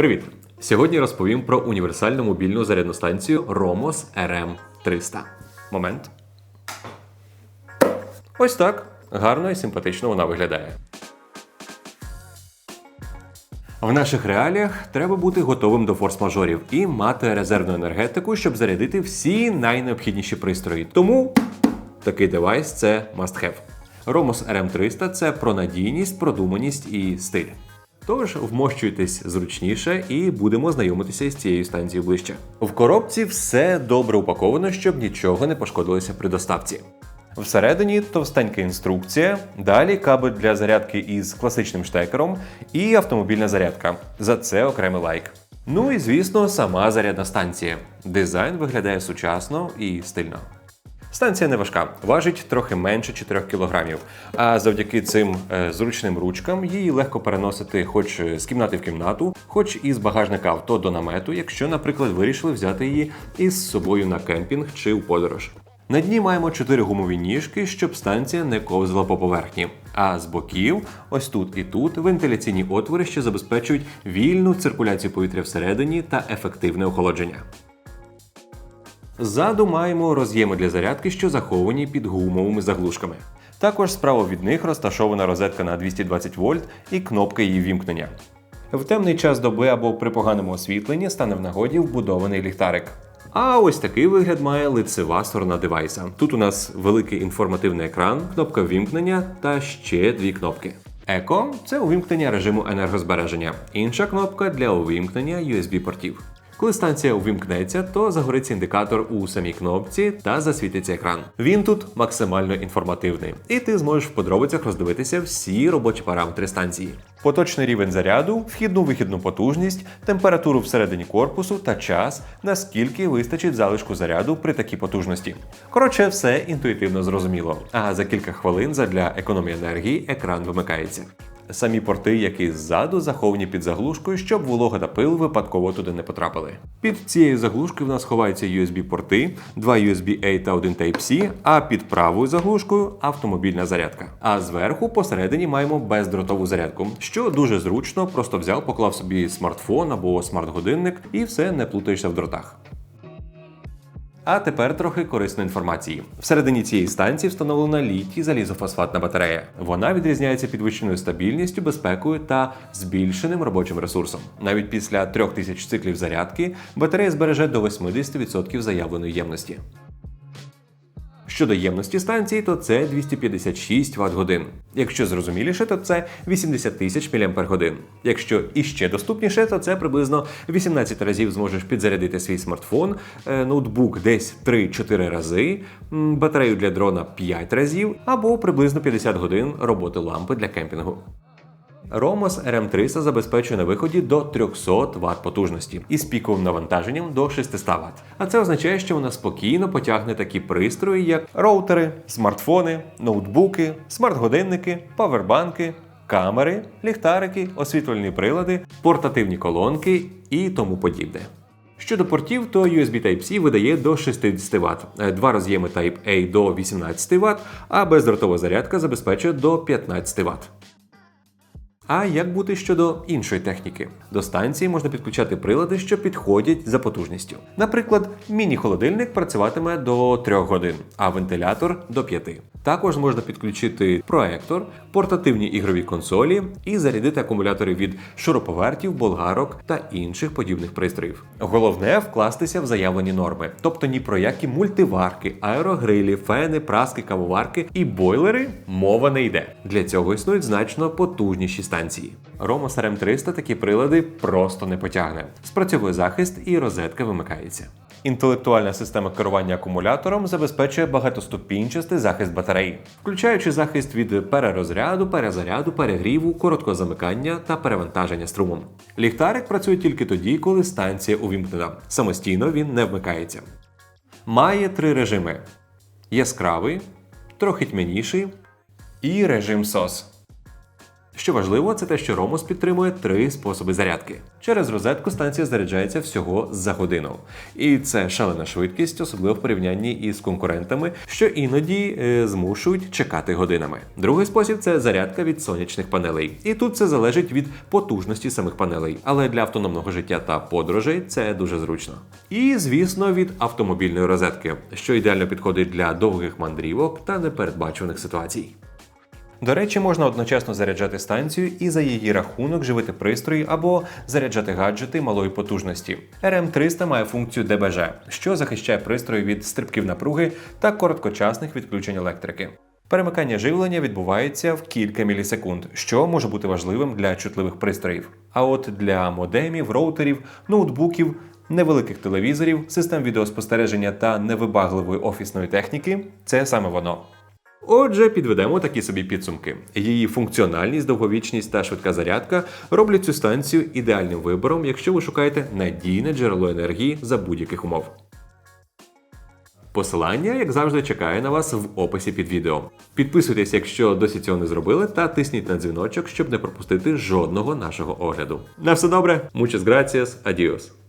Привіт! Сьогодні розповім про універсальну мобільну зарядну станцію Romos RM300. Момент. Ось так. Гарно і симпатично вона виглядає. В наших реаліях треба бути готовим до форс-мажорів і мати резервну енергетику, щоб зарядити всі найнеобхідніші пристрої. Тому такий девайс це must have. Romos RM300 це про надійність, продуманість і стиль. Тож вмощуйтесь зручніше і будемо знайомитися із цією станцією ближче. В коробці все добре упаковано, щоб нічого не пошкодилося при доставці. Всередині товстенька інструкція, далі кабель для зарядки із класичним штекером і автомобільна зарядка. За це окремий лайк. Ну і звісно, сама зарядна станція. Дизайн виглядає сучасно і стильно. Станція не важка, важить трохи менше 4 кг, а завдяки цим е, зручним ручкам її легко переносити хоч з кімнати в кімнату, хоч із багажника авто до намету, якщо, наприклад, вирішили взяти її із собою на кемпінг чи у подорож. На дні маємо 4 гумові ніжки, щоб станція не ковзала по поверхні. А з боків, ось тут і тут, вентиляційні отвори, що забезпечують вільну циркуляцію повітря всередині та ефективне охолодження. Ззаду маємо роз'єми для зарядки, що заховані під гумовими заглушками. Також справа від них розташована розетка на 220 вольт і кнопка її вімкнення. В темний час доби або при поганому освітленні стане в нагоді вбудований ліхтарик. А ось такий вигляд має лицева сторона девайса. Тут у нас великий інформативний екран, кнопка вімкнення та ще дві кнопки. Еко це увімкнення режиму енергозбереження. Інша кнопка для увімкнення USB-портів. Коли станція увімкнеться, то загориться індикатор у самій кнопці та засвітиться екран. Він тут максимально інформативний, і ти зможеш в подробицях роздивитися всі робочі параметри станції. Поточний рівень заряду, вхідну вихідну потужність, температуру всередині корпусу та час, наскільки вистачить залишку заряду при такій потужності. Коротше, все інтуїтивно зрозуміло. А за кілька хвилин задля економії енергії екран вимикається. Самі порти, які ззаду заховані під заглушкою, щоб волога та пил випадково туди не потрапили. Під цією заглушкою в нас ховаються USB-порти, два USB-A та один Type-C, а під правою заглушкою автомобільна зарядка. А зверху посередині маємо бездротову зарядку, що дуже зручно, просто взяв, поклав собі смартфон або смарт-годинник і все не плутаєшся в дротах. А тепер трохи корисної інформації. Всередині цієї станції встановлена літій залізофосфатна батарея. Вона відрізняється підвищеною стабільністю, безпекою та збільшеним робочим ресурсом. Навіть після 3000 циклів зарядки батарея збереже до 80% заявленої ємності. Щодо ємності станції, то це 256 Вт годин. Якщо зрозуміліше, то це 80 тисяч мАч. Якщо іще доступніше, то це приблизно 18 разів зможеш підзарядити свій смартфон, е, ноутбук десь 3-4 рази, батарею для дрона 5 разів або приблизно 50 годин роботи лампи для кемпінгу. Romos RM300 забезпечує на виході до 300 Вт потужності із піковим навантаженням до 600 Вт. А це означає, що вона спокійно потягне такі пристрої, як роутери, смартфони, ноутбуки, смарт-годинники, павербанки, камери, ліхтарики, освітлювальні прилади, портативні колонки і тому подібне. Щодо портів, то USB Type-C видає до 60 Вт, два роз'єми Type-A до 18 Вт, а бездротова зарядка забезпечує до 15 Вт. А як бути щодо іншої техніки? До станції можна підключати прилади, що підходять за потужністю. Наприклад, міні-холодильник працюватиме до 3 годин, а вентилятор до 5. Також можна підключити проектор, портативні ігрові консолі і зарядити акумулятори від шуруповертів, болгарок та інших подібних пристроїв. Головне вкластися в заявлені норми, тобто ні про які мультиварки, аерогрилі, фени, праски, кавоварки і бойлери мова не йде. Для цього існують значно потужніші станції. Romos RM300 такі прилади просто не потягне. Спрацьовує захист і розетка вимикається. Інтелектуальна система керування акумулятором забезпечує багатоступінчастий захист батареї, включаючи захист від перерозряду, перезаряду, перегріву, короткого замикання та перевантаження струмом. Ліхтарик працює тільки тоді, коли станція увімкнена. Самостійно він не вмикається. Має три режими: яскравий, трохи тьмяніший і режим SOS. Що важливо, це те, що Ромус підтримує три способи зарядки. Через розетку станція заряджається всього за годину. І це шалена швидкість, особливо в порівнянні із конкурентами, що іноді е, змушують чекати годинами. Другий спосіб це зарядка від сонячних панелей. І тут це залежить від потужності самих панелей. Але для автономного життя та подорожей це дуже зручно. І, звісно, від автомобільної розетки, що ідеально підходить для довгих мандрівок та непередбачуваних ситуацій. До речі, можна одночасно заряджати станцію і за її рахунок живити пристрої або заряджати гаджети малої потужності. RM300 має функцію ДБЖ, що захищає пристрої від стрибків напруги та короткочасних відключень електрики. Перемикання живлення відбувається в кілька мілісекунд, що може бути важливим для чутливих пристроїв. А от для модемів, роутерів, ноутбуків, невеликих телевізорів, систем відеоспостереження та невибагливої офісної техніки це саме воно. Отже, підведемо такі собі підсумки. Її функціональність, довговічність та швидка зарядка роблять цю станцію ідеальним вибором, якщо ви шукаєте надійне джерело енергії за будь-яких умов. Посилання, як завжди, чекає на вас в описі під відео. Підписуйтесь, якщо досі цього не зробили, та тисніть на дзвіночок, щоб не пропустити жодного нашого огляду. На все добре, muchas gracias, adios.